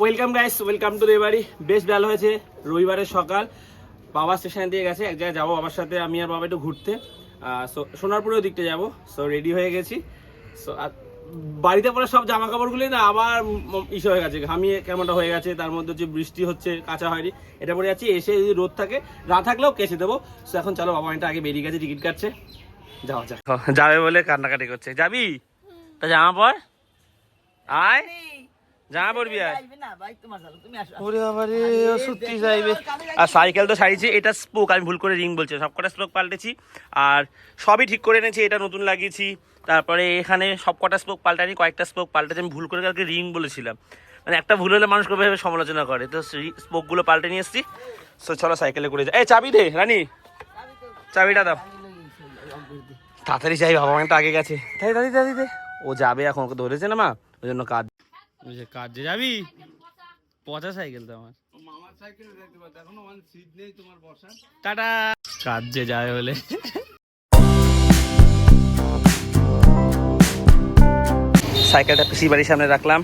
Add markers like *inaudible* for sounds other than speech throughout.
Welcome guys welcome to দেবাড়ি বেশ ভালো হয়েছে। রবিবারের সকাল। বাবা স্টেশনে দিয়ে গেছে। এক জায়গায় যাব। বাবার সাথে আমি আর বাবা একটু ঘুরতে। so সোনারপুরের দিকটা যাব। সো রেডি হয়ে গেছি। সো বাড়িতে পরে সব জামা কাপড়গুলি না আবার ইসে হয়ে গেছে। ঘামিয়ে কেমনটা হয়ে গেছে। তার মধ্যে হচ্ছে বৃষ্টি হচ্ছে কাঁচা হয়নি। এটা পরে যাচ্ছি। এসে যদি রোদ থাকে না থাকলেও কেসে দেবো। সো এখন চলো বাবা এটা আগে বেরিয়ে গেছে টিকিট কাটছে। যাওয়া যাক। যাবে বলে কান্নাকাটি করছে। যাবি? তা জামা পর? আয়। আর ওরে বাবা ও সত্যি যাইবে। আর সাইকেল তো সারিয়েছি এটা স্পোক আমি ভুল করে রিং বলছি সব কটা স্পোক পাল্টেছি। আর সবই ঠিক করে এনেছি এটা নতুন লাগিয়েছি। তারপরে এখানে সব কটা স্পোক পাল্টানি কয়েকটা স্পোক পাল্টেছি আমি ভুল করে কালকে রিং বলেছিলাম। মানে একটা ভুল হলে মানুষ কবে সমালোচনা করে। তো স্পোকগুলো পাল্টে নিয়ে এসেছি। তো চলো সাইকেলে করে যাই। এই চাবি দে রানি। চাবিটা দাও। তাড়াতাড়ি যাই বাবা অনেকটা আগে গেছে। তাই দাদি দাদি দে। ও যাবে এখন ওকে ধরেছে না মা? ওই জন্য কাজ যে কাজে যাবি? পচা সাইকেল তো আমার। মামার সাইকেল দেখতে পাচ্ছ। এখনও ওয়ান সিট নেই তোমার বসার। টাটা। কাজে যায় বলে। সাইকেলটা পিসি বাড়ির সামনে রাখলাম।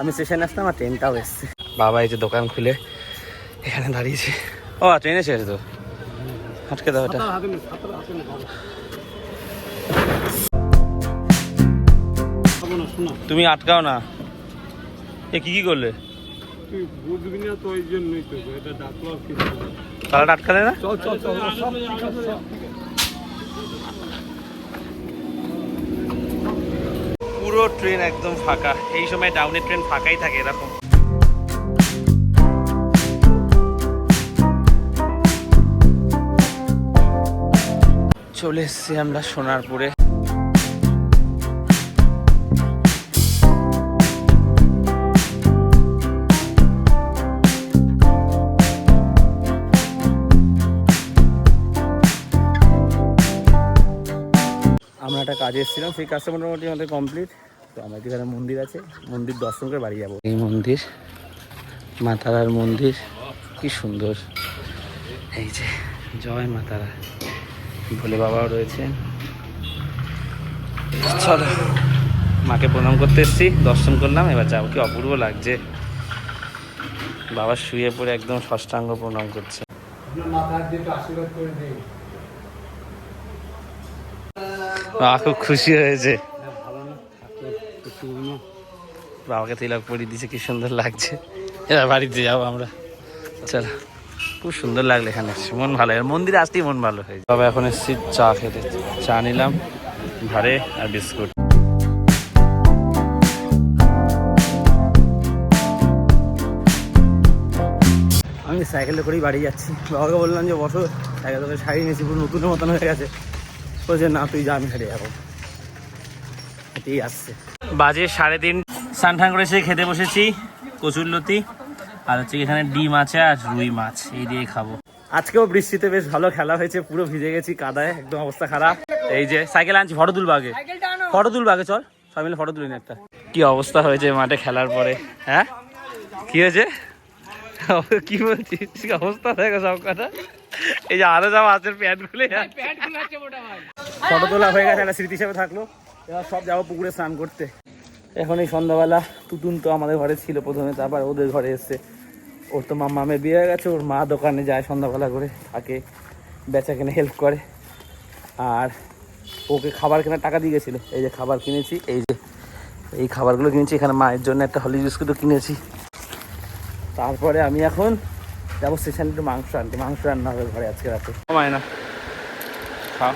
আমি স্টেশনে আসলাম আর ট্রেনটাও এসছে। বাবা এই যে দোকান খুলে এখানে দাঁড়িয়েছে। ও ট্রেন এসে তো। আটকে দাও এটা। তুমি আটকাও না। এ কি কি করলে? তুই বুঝবি না তো ওই জন্যই তো এটা ডাকলো আর আটকালে না? চল চল চল সব ঠিক আছে পুরো ট্রেন একদম ফাঁকা। এই সময় ডাউনের ট্রেন ফাঁকাই থাকে এরকম। চলে এসছি আমরা সোনারপুরে। কাজে এসেছিলাম সেই কাজটা মোটামুটি আমাদের কমপ্লিট তো আমার এখানে মন্দির আছে মন্দির দর্শন করে বাড়ি যাব। এই মন্দির মা তারার মন্দির কি সুন্দর। এই যে জয় মা তারা ভোলে বাবাও রয়েছে। চলো মাকে প্রণাম করতে এসেছি দর্শন করলাম এবার যাব কি অপূর্ব লাগছে। বাবা শুয়ে পড়ে একদম ষষ্ঠাঙ্গ প্রণাম করছে। মাথার দিয়ে আশীর্বাদ করে দে বাবা খুব খুশি হয়েছে। বাবাকে তিলক পরিয়ে দিয়েছে, কি সুন্দর লাগছে। এবার বাড়িতে যাব আমরা। চলো। খুব সুন্দর লাগল এখানে মন ভালো মন্দিরে আসতেই মন ভালো হয়েছে। বাবা এখন এসেছি চা খেতে। চা নিলাম ভারে আর বিস্কুট। আমি সাইকেলে করেই বাড়ি যাচ্ছি। বাবাকে বললাম যে বসো, সাইকেল তোকে শাড়ি নিয়েছি পুরো নতুনের মতন হয়ে গেছে। বলছে না তুই যা আমি হেঁটে যাব। হেঁটেই আসছে। বাজে সাড়ে তিন স্নান টান করে এসে খেতে বসেছি কচুরলতি আর হচ্ছে এখানে ডিম আছে আর রুই মাছ এই দিয়ে খাব। আজকেও বৃষ্টিতে বেশ ভালো খেলা হয়েছে পুরো ভিজে গেছি কাদায় একদম অবস্থা খারাপ। এই যে সাইকেল আনছি ফটো তুলবো আগে। ফটো তুলবো আগে চল। সবাই মিলে ফটো তুলি না একটা। কি অবস্থা হয়েছে মাঠে খেলার পরে হ্যাঁ? কি হয়েছে? *laughs* কি বলছিস? অবস্থা দেখো সব কথা। এই যে আরও সব আছে প্যান্ট খুলে ফটো তোলা হয়ে গেছে একটা স্মৃতি হিসেবে থাকল। এবার সব যাব পুকুরে স্নান করতে। এখন এই সন্ধ্যাবেলা তুতুন তো আমাদের ঘরে ছিল প্রথমে তারপর ওদের ঘরে এসছে। ওর তো মামামের বিয়ে হয়ে গেছে ওর মা দোকানে যায় সন্ধ্যাবেলা করে থাকে বেচা কেনে হেল্প করে। আর ওকে খাবার কেনার টাকা দিয়ে গেছিল। এই যে খাবার কিনেছি এই যে এই খাবারগুলো কিনেছি। এখানে মায়ের জন্য একটা হলি বিস্কুটও কিনেছি। তারপরে আমি এখন যাব স্টেশনে একটু মাংস আনতে। মাংস রান্না হবে ঘরে আজকে রাতে। মায়না খাও।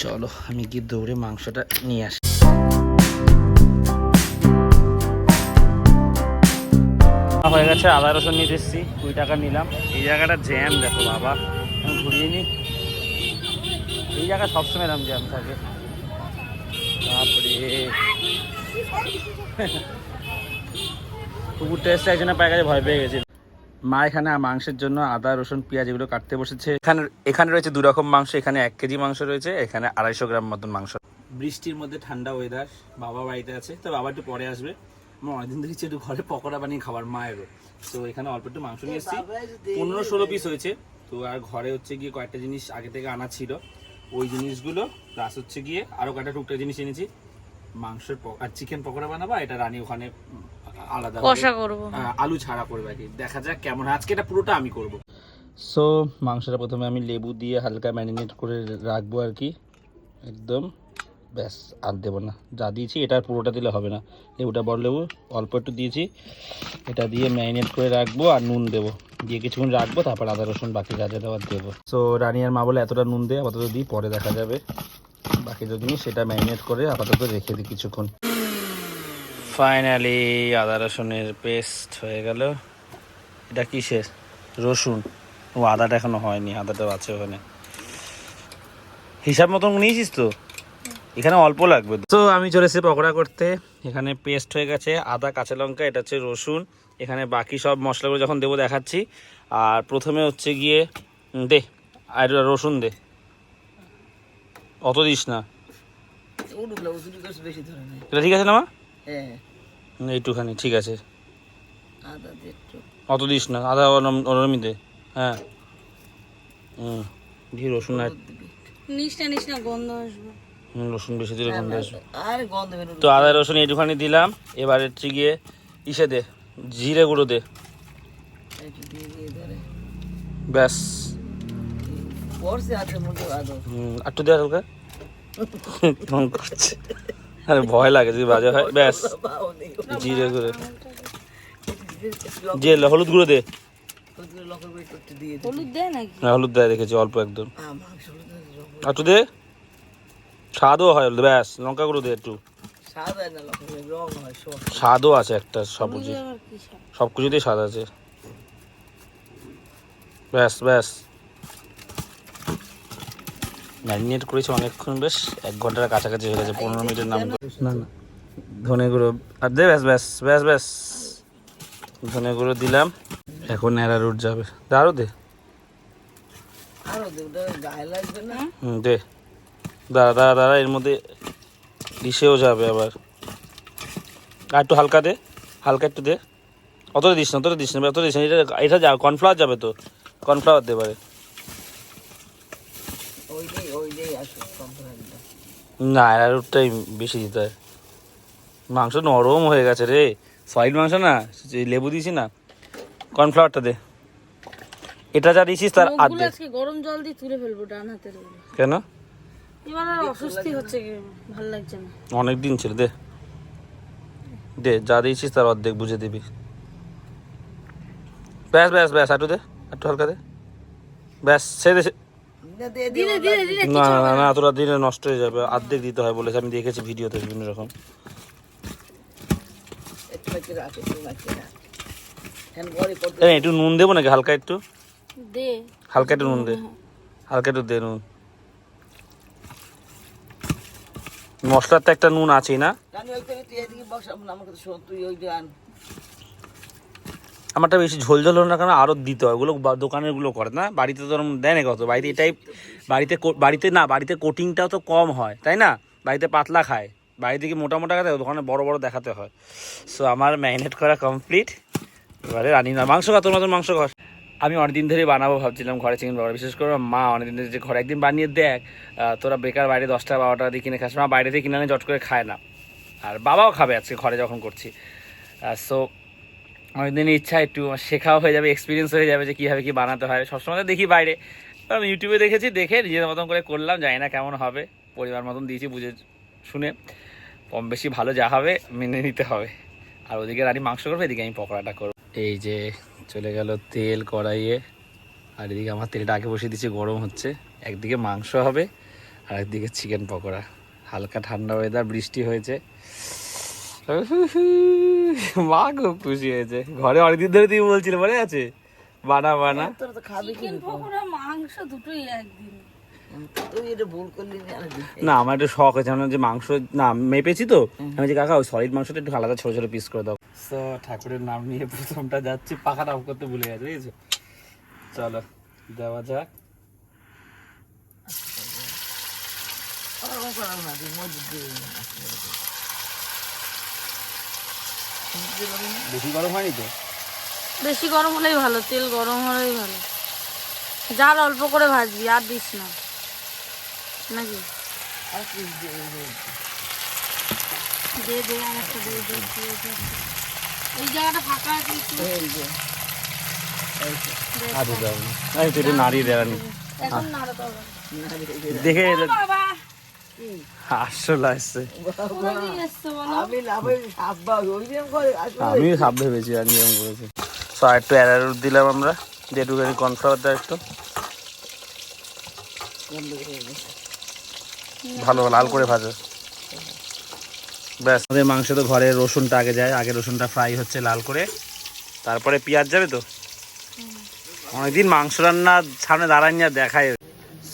চলো আমি গিয়ে দৌড়ে মাংসটা নিয়ে আসি। হয়ে গেছে আদা রসুন নিতে এসেছি কুড়ি টাকা নিলাম। এই জায়গাটা জ্যাম দেখো বাবা। আমি ঘুরিয়ে নিই। এই জায়গা সবসময় এরকম জ্যাম থাকে। তারপরে কুকুরটা এসছে একজনে পায়ে গেছে ভয় পেয়ে গেছে মা এখানে মাংসের জন্য আদা, রসুন, পেঁয়াজ এগুলো কাটতে বসেছে। এখানে এখানে রয়েছে দু রকম মাংস, এখানে এক কেজি মাংস রয়েছে, এখানে আড়াইশো গ্রাম মতন মাংস। বৃষ্টির মধ্যে ঠান্ডা ওয়েদার বাবা বাড়িতে আছে, তো বাবা একটু পরে আসবে। আমার অনেকদিন দেখেছি একটু ঘরে পকোড়া বানিয়ে খাবার মায়েরও তো এখানে অল্প একটু মাংস নিয়ে এসেছি। পনেরো ষোলো পিস হয়েছে। তো আর ঘরে হচ্ছে গিয়ে কয়েকটা জিনিস আগে থেকে আনা ছিল। ওই জিনিসগুলো প্লাস হচ্ছে গিয়ে আরও কয়েকটা টুকটাক জিনিস এনেছি। মাংসের আর চিকেন পকোড়া বানাবা এটা রানী ওখানে আলাদা কষা করব। আলু ছাড়া করবে আর কি। দেখা যাক কেমন আজকে এটা পুরোটা আমি করব। সো মাংসটা প্রথমে আমি লেবু দিয়ে হালকা ম্যারিনেট করে রাখব আর কি। একদম। ব্যাস আর দেবো না। যা দিয়েছি এটা পুরোটা দিলে হবে না। লেবুটা বড় লেবু অল্প একটু দিয়েছি। এটা দিয়ে ম্যারিনেট করে রাখব আর নুন দেবো। দিয়ে কিছুক্ষণ রাখব তারপর আদা রসুন বাকি যা যা দেওয়ার দেবো। সো রানি আর মা বলে এতটা নুন দেয় আপাতত দিই পরে দেখা যাবে। বাকি যে জিনিস সেটা ম্যারিনেট করে আপাতত রেখে দিই কিছুক্ষণ। ফাইনালি আদা রসুনের পেস্ট হয়ে গেল। এটা কিসের? রসুন। ও আদাটা এখনও হয়নি আদাটাও আছে ওখানে। হিসাব মতন নিয়েছিস তো? এখানে অল্প লাগবে। তো আমি চলে এসেছি পকোড়া করতে। এখানে পেস্ট হয়ে গেছে আদা কাঁচা লঙ্কা এটা হচ্ছে রসুন। এখানে বাকি সব মশলাগুলো যখন দেবো দেখাচ্ছি। আর প্রথমে হচ্ছে গিয়ে দে আর রসুন দে। অত দিস না। ঠিক আছে না মা? এইটুখানি ঠিক আছে। অত দিস না আদা অনমি দে হ্যাঁ। হুম দিয়ে রসুন আর না নিস না গন্ধ আসবে। রসুন বেশি দিলে গন্ধ আসবে। আর গন্ধ বেরোবে তো আদা রসুন এইটুখানি দিলাম এবার হচ্ছে গিয়ে ইসে দে জিরে গুঁড়ো দে। ব্যাস। একটু দে হালকা। *laughs* কেমন করছে? আরে ভয় লাগে যদি বাজে হয় ব্যাস। জিরে গুঁড়ো। যে হলুদ গুঁড়ো দে। করে হলুদ দেয় নাকি? হ্যাঁ, হলুদ দেয় দেখেছি অল্প একদম। আর একটু দে। স্বাদও হয় হলুদ ব্যাস লঙ্কা গুঁড়ো দে একটু। স্বাদ হয় না লঙ্কা করে রং হয় সব স্বাদও আছে একটা সবুজে? সব কিছুতেই স্বাদ আছে। ব্যাস ব্যাস। ম্যারিনেট করেছি অনেকক্ষণ, বেশ এক ঘণ্টার কাছাকাছি হয়ে গেছে, পনেরো মিনিটের নাম। না না, ধনে গুঁড়ো। আর দে, ব্যাস ব্যাস ব্যাস ব্যাস। ধনে গুঁড়ো দিলাম। এখন নেড়া রুট যাবে। দাঁড়ো দে। হুম, দে। দাঁড়া দাঁড়া দাঁড়া, এর মধ্যে ডিশেও যাবে আবার। আর একটু হালকা দে, হালকা একটু দে। অতটা দিস না, অতটা দিস না, অতটা দিস না। এটা এটা যা, কর্নফ্লাওয়ার যাবে তো। কর্নফ্লাওয়ার দে এবারে। না অ্যারারুটটাই বেশি দিতে হয়। মাংস নরম হয়ে গেছে রে। সলিড মাংস না যে লেবু দিয়েছি না কর্নফ্লাওয়ারটা দে। এটা যা দিয়েছিস তার আর্ধেক। আজকে গরম জল দিয়ে তুলে ফেলব ডানগুলো কেন? এবার আর অস্বস্তি হচ্ছে কি ভালো লাগছে না। অনেক দিন ছিল দে। দে যা দিয়েছিস তার অর্ধেক বুঝে দিবি। ব্যাস ব্যাস ব্যাস একটু দে একটু হালকা দে। ব্যাস সে দে না না না না তোরা দিলে নষ্ট হয়ে যাবে। অর্ধেক দিতে হয় বলেছে আমি দেখেছি ভিডিওতে বিভিন্ন রকম। একটু নুন দেবো নাকি? হালকা একটু? দে। হালকা একটু নুন দে। হালকা একটু দে নুন। মশলার তো একটা নুন আছেই না? তুই ওই আমারটা বেশি ঝোল ঝোল হলো না কেন আরও দিতে হয়। ওগুলো বা- দোকানেরগুলো করে না, বাড়িতে তো দেয় না কত। বাড়িতে এটাই বাড়িতে বাড়িতে না, বাড়িতে কোটিংটাও তো কম হয়, তাই না? বাড়িতে পাতলা খায়। বাড়িতে কি মোটা মোটা খাতে দোকানে বড় বড় দেখাতে হয়। সো আমার ম্যারিনেট করা কমপ্লিট এবারে রানি না মাংস খা, তোর নতুন মাংস ঘর আমি অনেকদিন ধরেই বানাবো ভাবছিলাম ঘরে চিকেন বাবার বিশেষ করে মা অনেকদিন ধরে যে ঘরে একদিন বানিয়ে দেখ তোরা বেকার বাইরে দশটা বারোটা দিয়ে কিনে খাস, মা বাইরে থেকে কিনে আনে জট করে খায় না। আর বাবাও খাবে আজকে ঘরে যখন করছি। সো অনেকদিন ইচ্ছা, একটু শেখাও হয়ে যাবে এক্সপিরিয়েন্স হয়ে যাবে যে কীভাবে কী বানাতে হয়। সবসময় দেখি বাইরে। আমি ইউটিউবে দেখেছি, দেখে নিজের মতন করে করলাম, জানি না কেমন হবে। পরিবার মতন দিয়েছি বুঝে, শুনে। কম বেশি ভালো যা হবে, মেনে নিতে হবে। আর ওদিকে রানি মাংস করবে, এদিকে আমি পকোড়াটা করব। এই যে চলে গেল তেল কড়াইয়ে। আর এদিকে আমার তেলটা আগে বসিয়ে দিচ্ছি গরম হচ্ছে। একদিকে মাংস হবে আর একদিকে চিকেন পকোড়া। হালকা ঠান্ডা ওয়েদার বৃষ্টি হয়েছে। *laughs* মা খুব খুশি হয়েছে। ঘরে অনেকদিন ধরে তুই বলছিল মনে আছে? বানা বানা। তোরা তো খাবি চিকেন পকোড়া মাংস দুটোই একদিন। তুই এটা ভুল করলি না আমার একটু শখ হয়েছে আমার যে মাংস না মেপেছি তো। আমি যে কাকা ওই সলিড মাংসটা একটু আলাদা ছোট ছোট পিস করে দাও। তো ঠাকুরের নাম নিয়ে প্রথমটা যাচ্ছি পাখা নাম করতে ভুলে গেছে বুঝেছ? চলো দেওয়া যাক। ওরকম করাও না তুই মজুদ দিয়ে দিবি না। শুনতে পাবি না? বেশি গরম হয়নি তো? বেশি গরম হলেই ভালো তেল গরম হলেই ভালো। জাল অল্প করে ভাজবি আর দিস না। নাকি? আর কি দিয়ে দিবি? দে দে আমাকে দে দে দে, দে। এই জায়গাটা ফাঁকা আছে এই যে। এই দাও এই তো নাড়িয়ে দেওয়ানি এখন নাড়াতে হবে। দেখে বাবা! আমি সাপ ভেবেছি আমি এরকম করেছি। সো আর একটু অ্যারারুট দিলাম আমরা দিয়ে একটুখানি কর্নফ্লাওয়ার দেওয়া একটু। ভালো লাল করে ভাজো। ব্যাস। আমাদের মাংস তো ঘরে রসুনটা আগে যায় আগে রসুনটা ফ্রাই হচ্ছে লাল করে। তারপরে পেঁয়াজ যাবে তো? অনেকদিন মাংস রান্না সামনে দাঁড়ান যা দেখায়।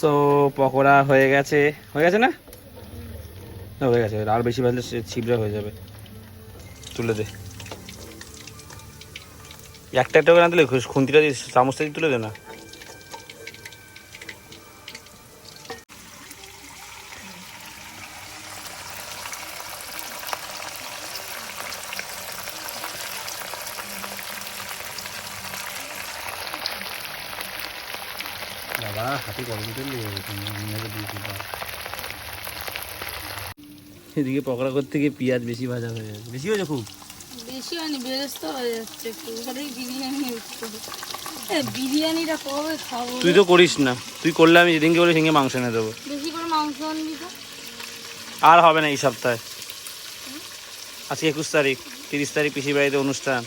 সো পকোড়া হয়ে গেছে। হয়ে গেছে না? হ্যাঁ, গেছে আর বেশি ভাজলে ছিবড়া হয়ে যাবে। তুলে দে। একটা একটা করে না দিলে খুন্তিটা দিয়ে চামচটা দিয়ে তুলে দে না বাবা হাতে গরম তেল এদিকে পকোড়া করতে গিয়ে পেঁয়াজ বেশি ভাজা হয়ে গেছে। বেশি হয়েছে খুব? বেশি হয়নি বেরেস্তা হয়ে যাচ্ছে একটু। বিরিয়ানি বিরিয়ানিটা কবে খাব? তুই তো করিস না। তুই করলে আমি যেদিনকে বলি সেদিনকে মাংস এনে দেবো। বেশি করে মাংস আনবি তো? আর হবে না এই সপ্তাহে। আজকে একুশ তারিখ তিরিশ তারিখ পিসি বাড়িতে অনুষ্ঠান।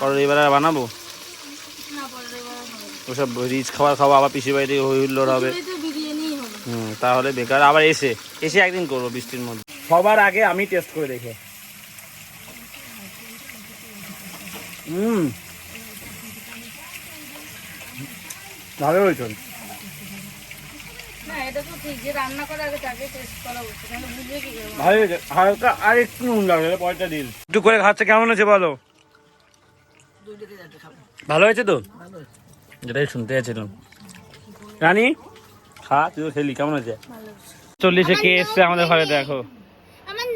পরের এবার আর বানাবো? ওসব রিচ খাবার খাওয়া আবার পিসি বাড়িতে হই হুল্লোড় হবে। হবে। হুম তাহলে বেকার। আবার এসে এসে একদিন করব বৃষ্টির মধ্যে। সবার আগে আমি টেস্ট করে দেখে। হুম। ভালো হয়েছে। না এটা তো ঠিক যে রান্না করার আগে তাকে টেস্ট করা উচিত নাহলে বুঝবে কি করে ভালো হয়েছে। হালকা আর একটু নুন লাগবে পয়সা দিল একটু করে খাচ্ছে কেমন হয়েছে বলো? ভালো হয়েছে তো? যেটাই শুনতে যাচ্ছিলাম রানী? খা তুই তো খেলি কেমন হয়েছে? চল্লিশে কে এসছে আমাদের ঘরে দেখো।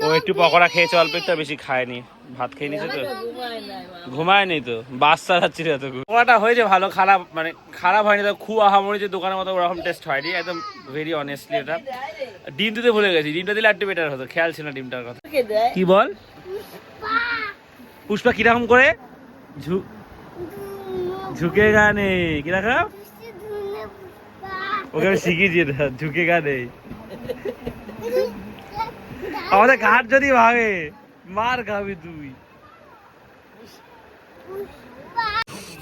ও একটু পকোড়া খেয়েছে অল্প একটু বেশি খায়নি। ভাত খেয়ে নিছে তো? ঘুমায় নাই মা। ঘুমায় নি তো? বাস চালাচ্ছিল এত পকোড়াটা হয়েছে ভালো খারাপ মানে খারাপ হয়নি তো খুব আহামরি যে দোকানের মতো ওরকম টেস্ট হয়নি একদম ভেরি অনেস্টলি এটা। ডিম দিতে ভুলে গেছি ডিমটা দিলে একটু বেটার হতো খেয়াল ছিল না ডিমটার কথা। কি বল? পুষ্পা কীরকম করে? ঝু- ঝুঁকে গানে কীরকম? ওকে আমি শিখিয়েছি ঝুঁকে গানে। আমাদের ঘাট যদি ভাঙে মার খাবি তুই।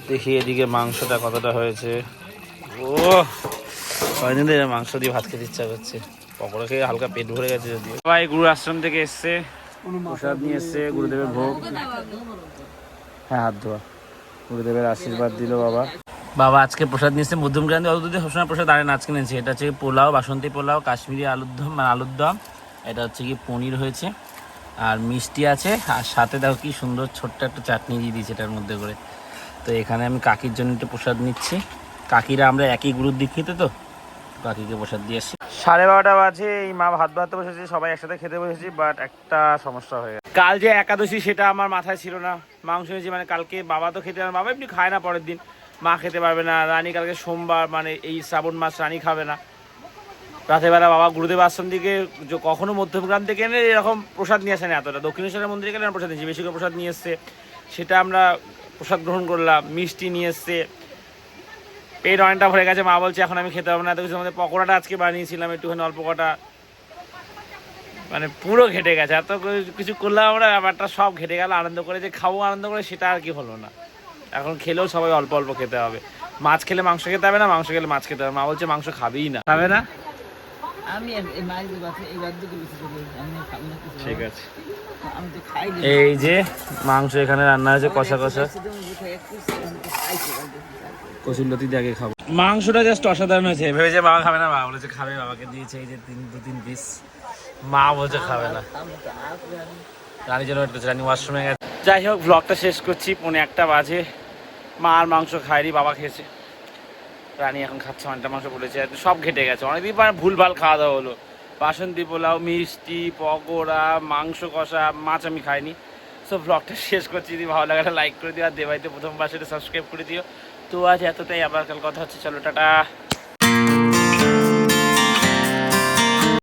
দেখি এদিকে মাংসটা কতটা হয়েছে। ও কয়দিন ধরে মাংস দিয়ে ভাত খেতে ইচ্ছা করছে। পকোড়া খেয়ে হালকা পেট ভরে গেছে যদিও। ভাই গুরু আশ্রম থেকে এসছে প্রসাদ নিয়ে এসছে গুরুদেবের ভোগ। হ্যাঁ হাত ধোয়া। গুরুদেবের আশীর্বাদ দিল বাবা। বাবা আজকে প্রসাদ নিয়েছে মধ্যম গ্রান্তি অত সবসময় প্রসাদ আরে নাচ কিনেছে এটা হচ্ছে পোলাও বাসন্তী পোলাও কাশ্মীরি আলুর দম মানে আলুর দম। এটা হচ্ছে কি পনির হয়েছে আর মিষ্টি আছে আর সাথে দেখো কি সুন্দর ছোট্ট একটা চাটনি দিয়ে দিয়েছে এটার মধ্যে করে। তো এখানে আমি কাকির জন্য একটু প্রসাদ নিচ্ছি। কাকিরা আমরা একই গ্রুপ দীক্ষিত তো কাকিকে প্রসাদ দিয়ে আসি। সাড়ে বারোটা বাজে এই মা ভাত ভাত বসেছি সবাই একসাথে খেতে বসেছি বাট একটা সমস্যা হয়ে গেছে। কাল যে একাদশী সেটা আমার মাথায় ছিল না। মাংস হয়েছে মানে কালকে বাবা তো খেতে পারে বাবা এমনি খায় না পরের দিন। মা খেতে পারবে না রানী কালকে সোমবার মানে এই শ্রাবণ মাস রানী খাবে না। রাতেরবেলা বাবা গুরুদেব আশ্রম যে কখনো মধ্যমগ্রাম থেকে এনে এরকম প্রসাদ নিয়ে আসে না এতটা। দক্ষিণেশ্বরের মন্দিরে গেলে প্রসাদ নিয়েছি? বেশি করে প্রসাদ নিয়ে এসছে। সেটা আমরা প্রসাদ গ্রহণ করলাম, মিষ্টি নিয়ে এসছে। পেট অনেকটা ভরে গেছে। মা বলছে, এখন আমি খেতে পারব না। এত কিছু আমাদের পকোড়াটা আজকে বানিয়েছিলাম, একটুখানি অল্প কটা। মানে পুরো ঘেটে গেছে। এত কিছু করলাম আমরা, ব্যাপারটা সব ঘেটে গেল। আনন্দ করে যে খাব, আনন্দ করে, সেটা আর কি হলো না। এখন খেলেও সবাই অল্প অল্প খেতে হবে। মাছ খেলে মাংস খেতে হবে না, মাংস খেলে মাছ খেতে হবে। মা বলছে, মাংস খাবেই না। খাবে না? আমি মাছ ঠিক আছে। আমি তো খাই নি। এই যে মাংস এখানে রান্না হয়েছে কষা কষা। শুধু মুখে খাই একটু আমি তো খাইছি এবার দেখি খাই। কচুরলতি দিয়ে আগে খাব। মাংসটা জাস্ট অসাধারণ হয়েছে। ভেবেছে বাবা খাবে না মা বলেছে খাবে বাবাকে দিয়েছে এই যে তিন দু তিন পিস মা বলছে খাবে না। আমি তো আসলে আমি রানী যেন রানী ওয়াশরুমে গেছে। যাই হোক ব্লগটা শেষ করছি পৌনে একটা বাজে। মা আর মাংস খায়নি বাবা খেয়েছে। রানী এখন খাচ্ছে, অনেকটা মাংস বলেছে সব ঘেটে গেছে। অনেকদিন পর ভুলভাল খাওয়া দাওয়া হলো। বাসন্তী পোলাও, মিষ্টি, পকোড়া, মাংস কষা, মাছ আমি খাইনি। সো ব্লগটা শেষ করছি। যদি ভালো লাগে লাইক করে দিও, আর দেবাইতে প্রথমবার সেটা সাবস্ক্রাইব করে দিও। তো আজ এতটাই, আবার কাল কথা হচ্ছে। চলো, টাটা।